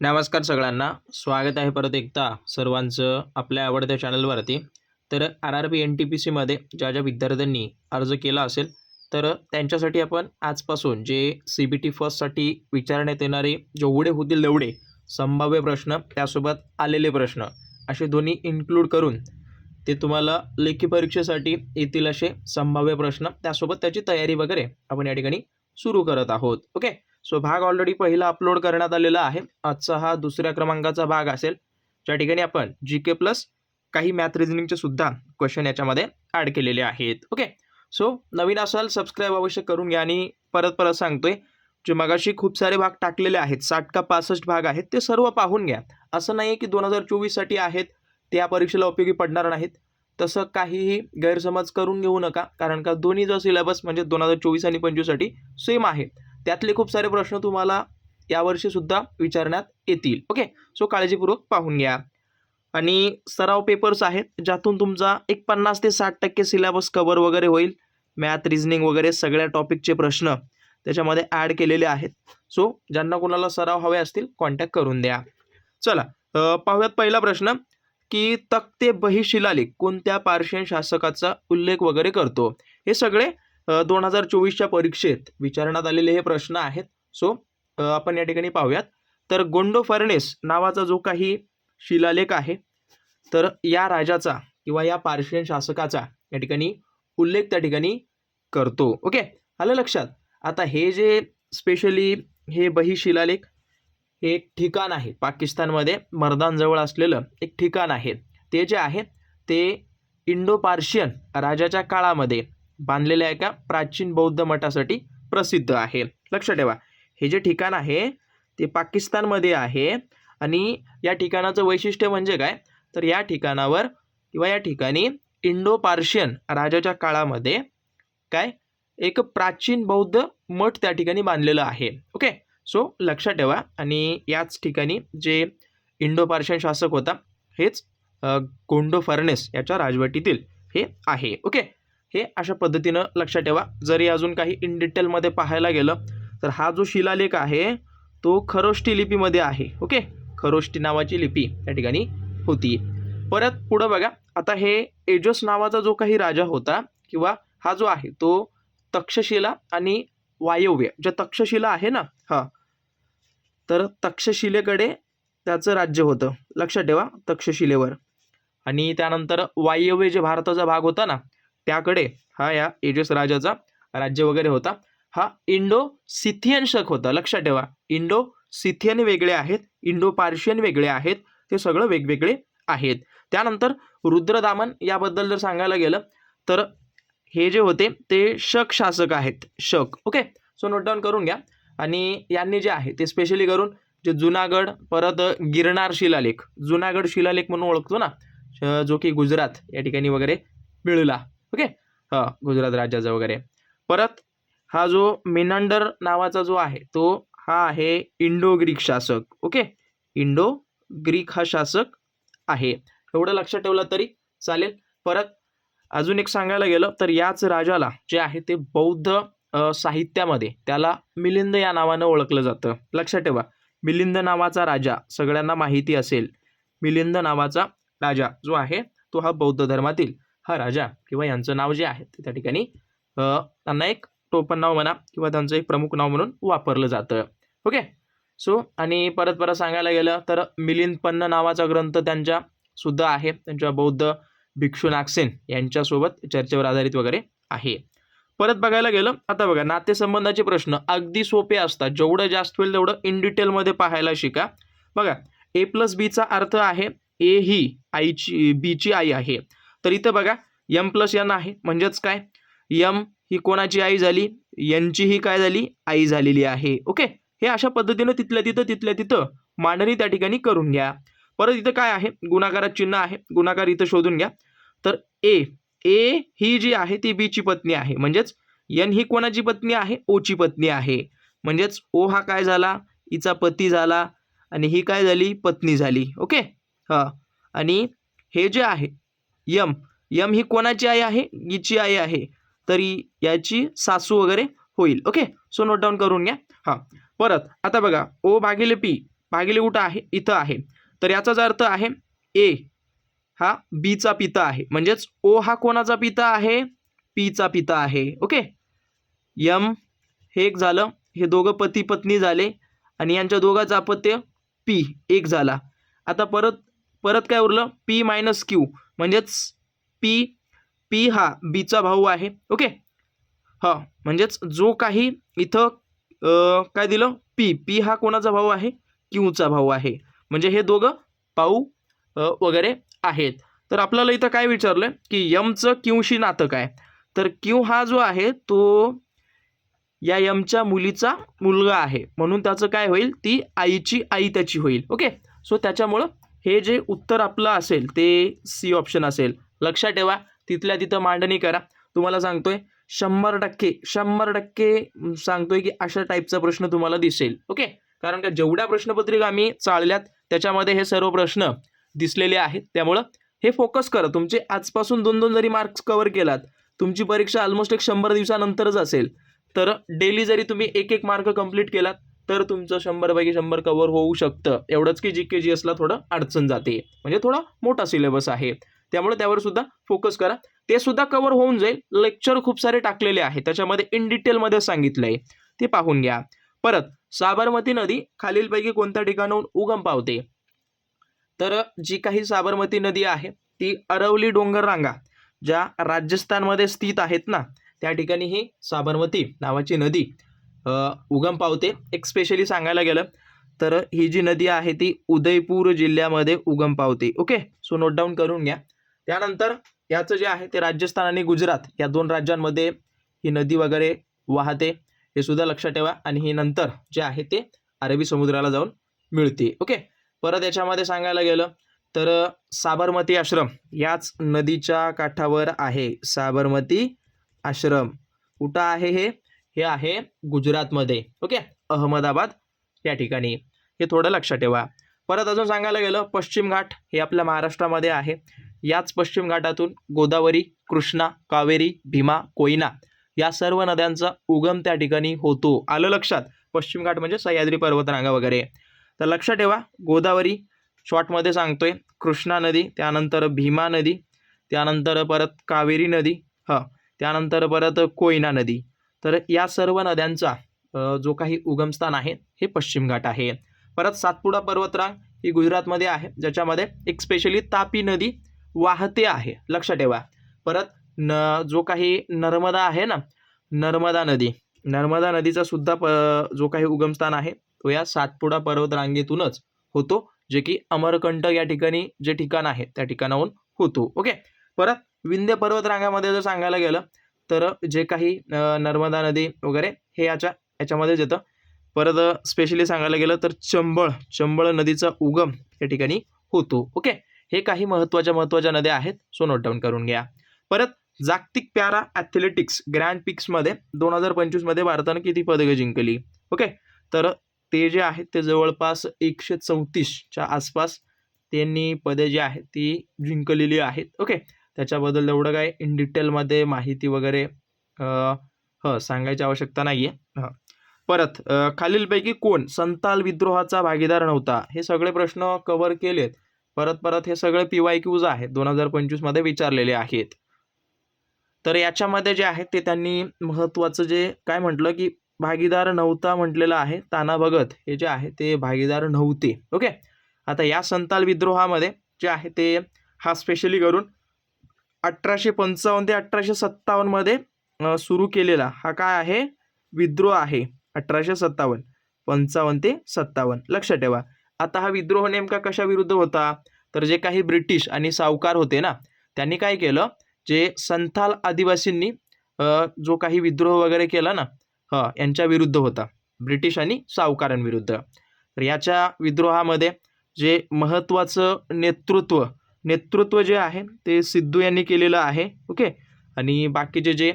नमस्कार सगळ्यांना. स्वागत आहे परत एकदा सर्वांचं आपल्या आवडत्या चॅनलवरती. तर R R B N T P सीमध्ये ज्या ज्या विद्यार्थ्यांनी अर्ज केला असेल तर त्यांच्यासाठी आपण आजपासून जे सी बी टी फर्स्टसाठी विचारण्यात येणारे जेवढे होतील तेवढे संभाव्य प्रश्न त्यासोबत आलेले प्रश्न असे दोन्ही इन्क्लूड करून ते तुम्हाला लेखी परीक्षेसाठी येतील असे संभाव्य प्रश्न त्यासोबत त्याची तयारी वगैरे आपण या ठिकाणी सुरू करत आहोत. ओके सो भाग ऑलरेडी पहिला अपलोड करण्यात आलेला आहे. आजचा हा दुसऱ्या क्रमांकाचा भाग असेल. ज्या ठिकाणी आपण जी के प्लस काही मॅथ रिझनिंगचे सुद्धा क्वेश्चन याच्यामध्ये ॲड केलेले आहेत. ओके सो नवीन असाल सबस्क्राईब अवश्य करून घ्या. आणि परत परत सांगतोय जे मगाशी खूप सारे भाग टाकलेले आहेत साठ का पासष्ट भाग आहेत ते सर्व पाहून घ्या. असं नाही आहे की दोन हजार चोवीससाठी आहेत ते या परीक्षेला उपयोगी पडणार नाहीत. तसं काहीही गैरसमज करून घेऊ नका कारण का दोन्ही जो सिलेबस म्हणजे दोन हजार चोवीस आणि पंचवीससाठी सेम आहे. त्यातले खूप सारे प्रश्न तुम्हाला यावर्षीसुद्धा विचारण्यात येतील. ओके सो काळजीपूर्वक पाहून घ्या. आणि सराव पेपर्स आहेत ज्यातून तुमचा एक पन्नास ते साठ टक्के सिलेबस कवर वगैरे होईल. मॅथ रिझनिंग वगैरे सगळ्या टॉपिकचे प्रश्न त्याच्यामध्ये ॲड केलेले आहेत. सो ज्यांना कोणाला सराव हवे असतील कॉन्टॅक्ट करून द्या. चला पाहूयात पहिला प्रश्न की तक्ते बहिशिलालेख कोणत्या पार्शियन शासकाचा उल्लेख वगैरे करतो? हे सगळे दोन हजार चोवीसच्या परीक्षेत विचारण्यात आलेले हे प्रश्न आहेत. सो आपण या ठिकाणी पाहूयात. तर गोंडो फर्नेस नावाचा जो काही शिलालेख आहे तर या राजाचा किंवा या पार्शियन शासकाचा या ठिकाणी उल्लेख त्या ठिकाणी करतो. ओके आलं लक्षात? आता हे जे स्पेशली हे बहिशिलालेख हे एक ठिकाण आहे. पाकिस्तानमध्ये मर्दानजवळ असलेलं एक ठिकाण आहे. ते जे आहे ते इंडो पार्शियन राजाच्या काळामध्ये बांधलेल्या एका प्राचीन बौद्ध मठासाठी प्रसिद्ध आहे. लक्ष ठेवा. हे जे ठिकाण आहे ते पाकिस्तानमध्ये आहे आणि या ठिकाणाचं वैशिष्ट्य म्हणजे काय? तर या ठिकाणावर किंवा या ठिकाणी इंडो पार्शियन राजाच्या काळामध्ये काय? एक प्राचीन बौद्ध मठ त्या ठिकाणी बांधलेलं आहे. ओके? सो लक्षात ठेवा. आणि याच ठिकाणी जे इंडो पार्शियन शासक होता हेच गोंडो फर्नेस याच्या राजवटीतील हे आहे. ओके? हे अशा पद्धतीनं लक्षात ठेवा. जरी अजून काही इन डिटेलमध्ये पाहायला गेलं तर हा जो शिलालेख आहे तो खरोष्टी लिपीमध्ये आहे. ओके? खरोष्टी नावाची लिपी त्या ठिकाणी होती. परत पुढं बघा. आता हे एजोस नावाचा जो काही राजा होता किंवा हा जो आहे तो तक्षशिला आणि वायव्य. जे तक्षशिला आहे ना हा. तर तक्षशिलेकडे त्याचं राज्य होतं. लक्षात ठेवा तक्षशिलेवर. आणि त्यानंतर वायव्य जे भारताचा भाग होता ना त्याकडे हा या एजस राजाचा राज्य वगैरे होता. हा इंडो सिथियन शक होता. लक्षात ठेवा. इंडो सिथियन वेगळे आहेत इंडो पार्शियन वेगळे आहेत ते सगळं वेगवेगळे आहेत. त्यानंतर रुद्रदामन याबद्दल जर सांगायला गेलं तर हे जे होते ते शक शासक आहेत. शक. ओके सो नोट डाऊन करून घ्या. आणि यांनी जे आहे ते स्पेशली करून जे जुनागड परत गिरणार शिलालेख. जुनागड शिलालेख म्हणून ओळखतो ना जो की गुजरात या ठिकाणी वगैरे मिळला. ओके? हा गुजरात राज्याचा वगैरे. परत हा जो मेनांडर नावाचा जो आहे तो हा आहे इंडो ग्रीक शासक. ओके? इंडो ग्रीक हा शासक आहे. एवढं लक्षात ठेवलं तरी चालेल. परत अजून एक सांगायला गेलं तर याच राजाला जे आहे ते बौद्ध साहित्यामध्ये त्याला मिलिंद या नावानं ओळखलं जातं. लक्षात ठेवा. मिलिंद नावाचा राजा सगळ्यांना माहिती असेल. मिलिंद नावाचा राजा जो आहे तो हा बौद्ध धर्मातील हा राजा किंवा यांचं नाव जे आहे ते त्या ठिकाणी त्यांना एक टोपण नाव म्हणा किंवा त्यांचं एक प्रमुख नाव म्हणून वापरलं जातं. ओके? सो आणि परत परत सांगायला गेलं तर मिलिंद पन्न नावाचा ग्रंथ त्यांच्या सुद्धा आहे. त्यांच्या बौद्ध भिक्षू नागसेन यांच्यासोबत चर्चेवर आधारित वगैरे आहे. परत बघायला गेलं आता बघा नातेसंबंधाचे प्रश्न अगदी सोपे असतात. जेवढं जास्त होईल तेवढं इन डिटेलमध्ये पाहायला शिका. बघा ए प्लस बीचा अर्थ आहे ए ही आईची बीची आई आहे. तर इथं बघा यम प्लस यन आहे. म्हणजेच काय? यम ही कोणाची आई झाली? यांची ही काय झाली? आई झालेली आहे. ओके? हे अशा पद्धतीनं तिथल्या तिथं तिथल्या तिथं मांडणी त्या ठिकाणी करून घ्या. परत इथं काय आहे? गुणाकारात चिन्ह आहे. गुणाकार इथं शोधून घ्या. तर ए ए ही जी आहे ती बीची पत्नी आहे. म्हणजेच यन ही कोणाची पत्नी आहे? ओची पत्नी आहे. म्हणजेच ओ हा काय झाला? हिचा पती झाला. आणि ही काय झाली? पत्नी झाली. ओके? हां. आणि हे जे आहे यम यम ही कोणाची आई आहे? हिची आई आहे. तरी याची सासू वगैरे होईल. ओके सो नोट डाऊन करून घ्या. हां. परत आता बघा. ओ भागिले पी भागिले कुठं आहे? इथं आहे. तर याचाच अर्थ आहे ए हा बीचा पिता आहे. म्हणजेच ओ हा कोणाचा पिता आहे? पीचा पिता आहे. ओके यम हे एक झालं. हे दोघं पती पत्नी झाले. आणि यांच्या दोघांचं अपत्य पी एक झाला. आता परत परत काय उरलं? पी मायनस क्यू म्हणजेच पी पी हा बीचा भाऊ आहे. ओके हा म्हणजेच जो काही इथं काय दिलं? पी पी हा कोणाचा भाऊ आहे? क्यूचा भाऊ आहे. म्हणजे हे दोघं पाऊ वगैरे आहेत. तर आपल्याला इथं काय विचारलं की यमचं क्यूशी नातं काय? तर क्यू हा जो आहे तो या यमच्या मुलीचा मुलगा आहे. म्हणून त्याचं काय होईल? ती आईची आई त्याची होईल. ओके सो त्याच्यामुळं हे जे उत्तर आपलं असेल ते सी ऑप्शन असेल. लक्षात ठेवा तिथल्या तिथं मांडणी करा. तुम्हाला सांगतोय शंभर टक्के शंभर टक्के सांगतोय की अशा टाईपचा प्रश्न तुम्हाला दिसेल. ओके कारण का जेवढ्या प्रश्नपत्रिका आम्ही चालल्यात त्याच्यामध्ये हे सर्व प्रश्न दिसलेले आहेत. त्यामुळं हे फोकस करा. तुमचे आजपासून दोन दोन जरी मार्क्स कव्हर केलात तुमची परीक्षा ऑलमोस्ट एक शंभर दिवसानंतरच असेल. तर डेली जरी तुम्ही एक एक मार्क कंप्लीट केलात तर तुमचं शंभरपैकी शंभर कव्हर होऊ शकतं. एवढंच की जी के जी एसला थोडं अडचण जाते. म्हणजे थोडा मोठा सिलेबस आहे. त्यामुळे त्यावर सुद्धा फोकस करा. ते सुद्धा कव्हर होऊन जाईल. लेक्चर खूप सारे टाकलेले आहे त्याच्यामध्ये इन डिटेलमध्ये सांगितलं आहे ते पाहून घ्या. परत साबरमती नदी खालीलपैकी कोणत्या ठिकाणाहून उगम पावते? तर जी काही साबरमती नदी आहे ती अरवली डोंगर रांगा ज्या राजस्थानमध्ये स्थित आहेत ना त्या ठिकाणी ही साबरमती नावाची नदी उगम पावते. एक स्पेशली सांगायला गेलं तर ही जी नदी आहे ती उदयपूर जिल्ह्यामध्ये उगम पावते. ओके सो नोट डाऊन करून घ्या. त्यानंतर याचं जे आहे ते राजस्थान आणि गुजरात या दोन राज्यांमध्ये ही नदी वगैरे वाहते. हे सुद्धा लक्षात ठेवा. आणि ही नंतर जे आहे ते अरबी समुद्राला जाऊन मिळते. ओके? परत याच्यामध्ये सांगायला गेलं तर साबरमती आश्रम याच नदीच्या काठावर आहे. साबरमती आश्रम. कुठं आहे हे? हे आहे गुजरातमध्ये. ओके? अहमदाबाद या ठिकाणी. हे थोडं लक्षात ठेवा. परत अजून सांगायला गेलं पश्चिम घाट हे आपल्या महाराष्ट्रामध्ये आहे. याच पश्चिम घाटातून गोदावरी कृष्णा कावेरी भीमा कोयना या सर्व नद्यांचा उगम त्या ठिकाणी होतो. आलं लक्षात? पश्चिम घाट म्हणजे सह्याद्री पर्वतरांगा वगैरे. तर लक्षात ठेवा गोदावरी शॉर्टमध्ये सांगतोय कृष्णा नदी त्यानंतर भीमा नदी त्यानंतर परत कावेरी नदी हां त्यानंतर परत कोयना नदी. तर या सर्व नद्यांचा जो काही उगमस्थान आहे हे पश्चिम घाट आहे. परत सातपुडा पर्वतरांग ही गुजरातमध्ये आहे ज्याच्यामध्ये एक स्पेशली तापी नदी वाहते आहे. लक्षात ठेवा. परत न जो काही नर्मदा आहे ना नर्मदा नदी. नर्मदा नदीचा सुद्धा प जो काही उगमस्थान आहे तो या सातपुडा पर्वतरांगेतूनच होतो जे की अमरकंटक या ठिकाणी जे ठिकाण आहे त्या ठिकाणाहून होतो. ओके? परत विंध्य पर्वतरांगामध्ये जर सांगायला गेलं तर जे काही नर्मदा नदी वगैरे हे याच्या याच्यामध्येच येतं. परत स्पेशली सांगायला गेलं तर चंबळ चंबळ नदीचा उगम या ठिकाणी होतो. ओके? हे काही महत्त्वाच्या महत्त्वाच्या नद्या आहेत. सो नोट डाऊन करून घ्या. परत जागतिक पॅरा ॲथलेटिक्स ग्रँड पिक्समध्ये दोन हजार पंचवीसमध्ये भारतानं किती पदकं जिंकली? ओके तर ते जे आहेत ते जवळपास एकशे चौतीसच्या आसपास त्यांनी पदे जी आहेत ती जिंकलेली आहेत. ओके त्याच्याबद्दल एवढं काय इन डिटेलमध्ये माहिती वगैरे ह सांगायची आवश्यकता नाही आहे हां. परत खालीलपैकी कोण संताल विद्रोहाचा भागीदार नव्हता? हे सगळे प्रश्न कव्हर केलेत. परत परत हे सगळे पी वाय क्यूज आहेत दोन हजार पंचवीसमध्ये विचारलेले आहेत. तर याच्यामध्ये जे आहे ते त्यांनी महत्त्वाचं जे काय म्हटलं की भागीदार नव्हता म्हटलेलं आहे ताना भगत हे जे आहे ते भागीदार नव्हते. ओके? आता या संताल विद्रोहामध्ये जे आहे ते हा स्पेशली करून अठराशे पंचावन्न ते अठराशे सत्तावन्नमध्ये सुरू केलेला हा काय आहे? विद्रोह आहे. अठराशे सत्तावन्न पंचावन्न ते सत्तावन्न. लक्षात ठेवा. आता हा विद्रोह नेमका कशाविरुद्ध होता? तर जे काही ब्रिटिश आणि सावकार होते ना त्यांनी काय केलं? जे संथाल आदिवासींनी जो काही विद्रोह वगैरे केला ना हा यांच्या विरुद्ध होता ब्रिटिश आणि सावकारांविरुद्ध. तर याच्या विद्रोहामध्ये जे महत्त्वाचं नेतृत्व नेतृत्व जे आहे ते सिद्धू यांनी केलेलं आहे ओके? आणि बाकीचे जे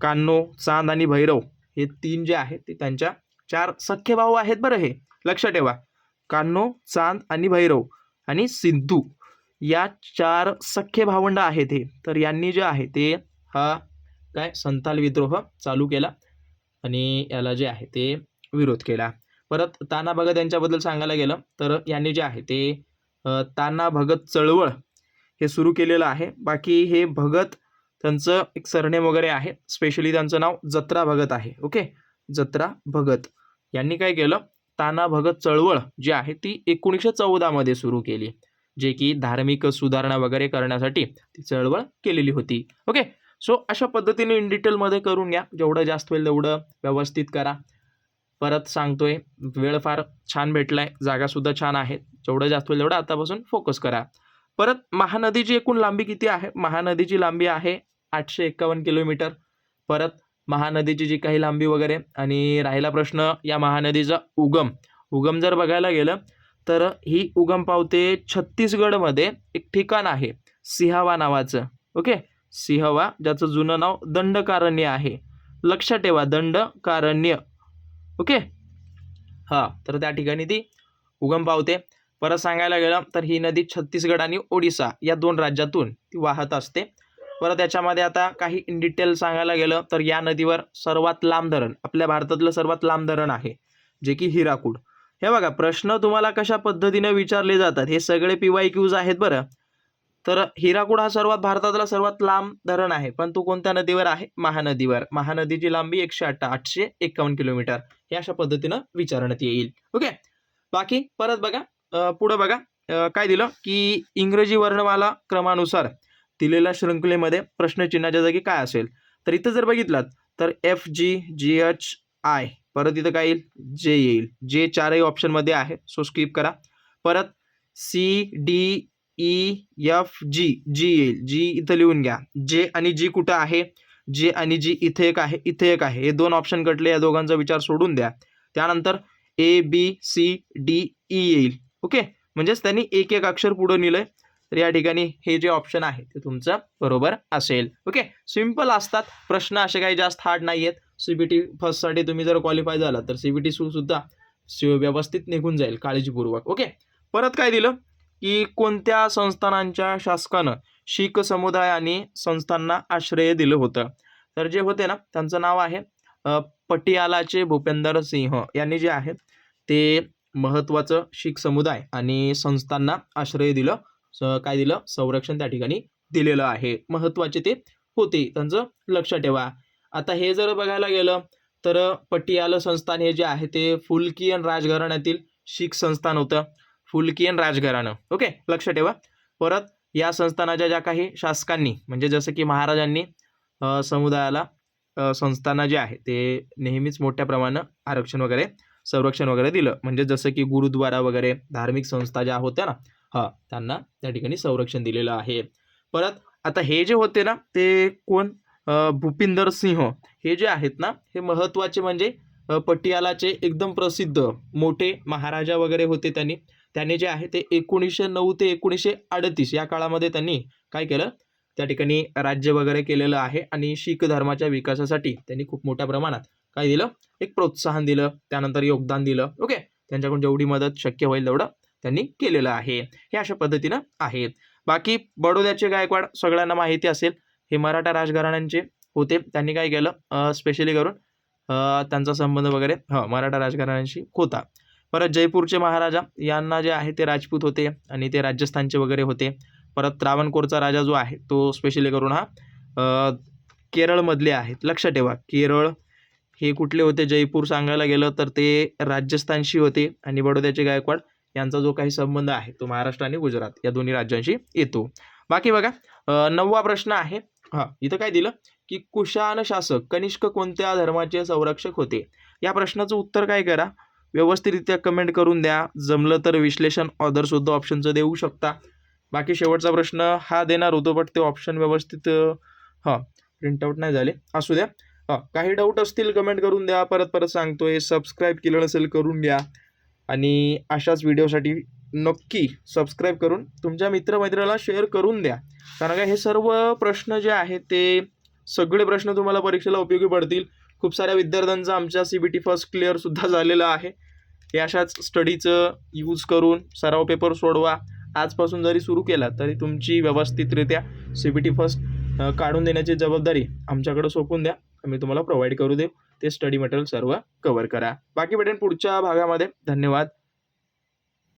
कान्नो चांद आणि भैरव हे तीन जे आहेत ते त्यांच्या चार सख्खे भाऊ आहेत बरं हे. लक्षात ठेवा. कान्नो चांद आणि भैरव आणि सिद्धू या चार सख्खे भावंड आहेत हे. तर यांनी जे आहे ते हा काय संताल विद्रोह चालू केला आणि याला जे आहे ते विरोध केला. परत ताना भगत यांच्याबद्दल सांगायला गेलं तर यांनी जे आहे ते ताना भगत चळवळ हे सुरू केलेलं आहे. बाकी हे भगत त्यांचं एक सरनेम वगैरे आहे. स्पेशली त्यांचं नाव जत्रा भगत आहे. ओके? जत्रा भगत. यांनी काय केलं? ताना भगत चळवळ जी आहे ती एकोणीसशे चौदामध्ये सुरू केली जे की धार्मिक सुधारणा वगैरे करण्यासाठी ती चळवळ केलेली होती. ओके सो अशा पद्धतीने इन डिटेलमध्ये करून घ्या. जेवढं जास्त होईल तेवढं व्यवस्थित करा. परत सांगतोय वेळ फार छान भेटलाय जागासुद्धा छान आहे. जेवढं जास्त होईल तेवढं आतापासून फोकस करा. परत महानदीची एकूण लांबी किती आहे? महानदीची लांबी आहे आठशे एक्कावन्न किलोमीटर. परत महानदीची जी काही लांबी वगैरे आणि राहिला प्रश्न या महानदीचा उगम. उगम जर बघायला गेलं तर ही उगम पावते छत्तीसगडमध्ये एक ठिकाण आहे सिहावा नावाचं. ओके? सिहवा ज्याचं जुनं नाव दंडकारण्य आहे. लक्षात ठेवा दंडकारण्य. ओके? हां तर त्या ठिकाणी ती उगम पावते. परत सांगायला गेलं तर ही नदी छत्तीसगड आणि ओडिसा या दोन राज्यातून ती वाहत असते. परत याच्यामध्ये आता काही इन डिटेल सांगायला गेलं तर या नदीवर सर्वात लांब धरण आपल्या भारतातलं सर्वात लांब धरण आहे जे की हिराकूड. हे बघा प्रश्न तुम्हाला कशा पद्धतीने विचारले जातात? हे सगळे पी वाय क्यूज आहेत बरं. तर हिराकूड हा सर्वात भारतातला सर्वात लांब धरण आहे पण तो कोणत्या नदीवर आहे? महानदीवर. महानदीची लांबी एकशे अठ्ठा आठशे एक्कावन्न किलोमीटर. हे अशा पद्धतीनं विचारण्यात येईल. ओके? बाकी परत बघा पुढं बघा काय दिलं? की इंग्रजी वर्णमाला क्रमानुसार दिलेल्या शृंखलेमध्ये प्रश्नचिन्हाच्या जागी काय असेल? तर इथं जर बघितलात तर F G G H I परत इथं काय येईल? जे येईल. जे चारही ऑप्शनमध्ये आहे. सो स्किप करा. परत C D E F G G येईल. जी इथं लिहून घ्या. जे आणि जी कुठं आहे? जे आणि जी इथे एक आहे. इथे एक आहे. हे दोन ऑप्शन कटले या दोघांचा विचार सोडून द्या. त्यानंतर A B C D E येईल. ओके म्हणजेच त्यांनी एक एक अक्षर पुढं नेलं तर या ठिकाणी हे जे ऑप्शन आहे ते तुमचं बरोबर असेल. ओके सिंपल असतात. प्रश्न असे काही जास्त हार्ड नाही आहेत सी बी टी फर्स्टसाठी तुम्ही जर क्वालिफाय झाला तर सी बी टी सुद्धा व्यवस्थित निघून जाईल काळजीपूर्वक. ओके परत काय दिलं? की कोणत्या संस्थानांच्या शासकानं शीख समुदाय आणि संस्थांना आश्रय दिलं होतं? तर जे होते ना त्यांचं नाव आहे पटियालाचे भूपेंदर सिंह यांनी जे आहे ते महत्त्वाचं शीख समुदाय आणि संस्थांना आश्रय दिलं काय दिलं? संरक्षण त्या ठिकाणी दिलेलं आहे. महत्त्वाचे ते होते. त्यांचं लक्ष ठेवा. आता हे जर बघायला गेलं तर पटियाला संस्थान हे जे आहे ते फुलकियन राजघराण्यातील शीख संस्थान होतं. फुलकियन राजघराणं. ओके? लक्ष ठेवा. परत या संस्थानाच्या ज्या काही शासकांनी म्हणजे जसं की महाराजांनी समुदायाला संस्थानं जे आहे ते नेहमीच मोठ्या प्रमाणात आरक्षण वगैरे संरक्षण वगैरे दिलं. म्हणजे जसं की गुरुद्वारा वगैरे धार्मिक संस्था ज्या होत्या ना हा त्यांना त्या ठिकाणी संरक्षण दिलेलं आहे. परत आता हे जे होते ना ते कोण? भूपिंदर सिंह. हे जे आहेत ना हे महत्त्वाचे म्हणजे पटियालाचे एकदम प्रसिद्ध मोठे महाराजा वगैरे होते त्यांनी. त्यांनी जे आहे ते एकोणीसशे नऊ ते एकोणीसशे अडतीस या काळामध्ये त्यांनी काय केलं? त्या ठिकाणी राज्य वगैरे केलेलं आहे आणि शीख धर्माच्या विकासासाठी त्यांनी खूप मोठ्या प्रमाणात काय दिलं? एक प्रोत्साहन दिलं त्यानंतर योगदान दिलं. ओके? त्यांच्याकडून जेवढी मदत शक्य होईल तेवढं. त्यांनी केलेलं आहे. हे अशा पद्धतीनं आहेत बाकी बडोद्याचे गायकवाड सगळ्यांना माहिती असेल हे मराठा राजघराण्यांचे होते. त्यांनी काय केलं? स्पेशली करून त्यांचा संबंध वगैरे हां मराठा राजघराण्यांशी होता. परत जयपूरचे महाराजा यांना जे आहे ते राजपूत होते आणि ते राजस्थानचे वगैरे होते. परत त्रावणकोरचा राजा जो आहे तो स्पेशली करून हा केरळमधले आहेत. लक्ष ठेवा केरळ हे कुठले होते? जयपूर सांगायला गेलं तर ते राजस्थानशी होते आणि बडोद्याचे गायकवाड यांचा जो काही संबंध आहे तो महाराष्ट्र आणि गुजरात या दोन्ही राज्यांशी येतो. बाकी बघा नववा प्रश्न आहे हा इथं काय दिलं? की कुशान शासक कनिष्क कोणत्या धर्माचे संरक्षक होते? या प्रश्नाचं उत्तर काय करा? व्यवस्थितरित्या कमेंट करून द्या. जमलं तर विश्लेषण ऑदरसुद्धा ऑप्शनचं देऊ शकता. बाकी शेवटचा प्रश्न हा देणार होतो बट ते ऑप्शन व्यवस्थित हा हां प्रिंटआउट नाही झाले. असू द्या. हां काही डाऊट असतील कमेंट करून द्या. परत परत सांगतोय. सबस्क्राईब केलं नसेल करून घ्या. आणि अशाच व्हिडिओसाठी नक्की सबस्क्राईब करून तुमच्या मित्रमैत्रिणीला शेअर करून द्या. कारण का हे सर्व प्रश्न जे आहेत ते सगळे प्रश्न तुम्हाला परीक्षेला उपयोगी पडतील. खूप साऱ्या विद्यार्थ्यांचा आमच्या सी बी टी फर्स्ट क्लिअरसुद्धा झालेलं आहे. हे अशाच स्टडीचं यूज करून सराव पेपर सोडवा. आजपासून जरी सुरू केला तरी तुमची व्यवस्थितरित्या सी बी टी फर्स्ट काढून देण्याची जबाबदारी आमच्याकडे सोपून द्या. आम्ही तुम्हाला प्रोव्हाइड करू देऊ. ते स्टडी मटेरियल सर्व कव्हर करा. बाकी भेटेन पुढच्या भागामध्ये. धन्यवाद.